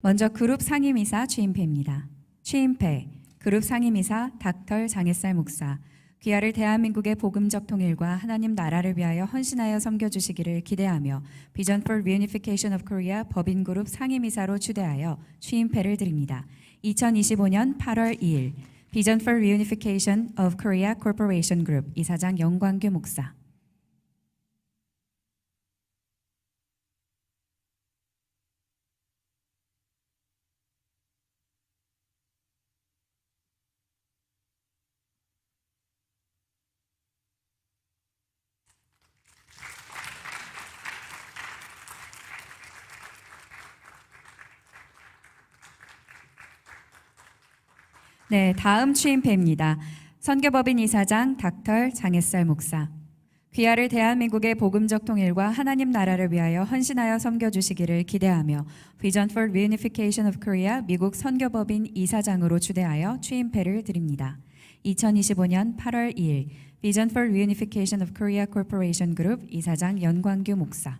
먼저 그룹 상임이사 취임패입니다. 취임패 그룹 상임이사 닥털 장햇살 목사 귀하를 대한민국의 복음적 통일과 하나님 나라를 위하여 헌신하여 섬겨주시기를 기대하며 비전 for Reunification of Korea 법인 그룹 상임이사로 추대하여 취임패를 드립니다. 2025년 8월 2일 비전 for Reunification of Korea Corporation Group 이사장 영광규 목사 네, 다음 취임패입니다. 선교법인 이사장 닥털 장햇살 목사. 귀하를 대한민국의 복음적 통일과 하나님 나라를 위하여 헌신하여 섬겨 주시기를 기대하며 Vision for Reunification of Korea 미국 선교법인 이사장으로 추대하여 취임패를 드립니다. 2025년 8월 2일 Vision for Reunification of Korea Corporation Group 이사장 연광규 목사.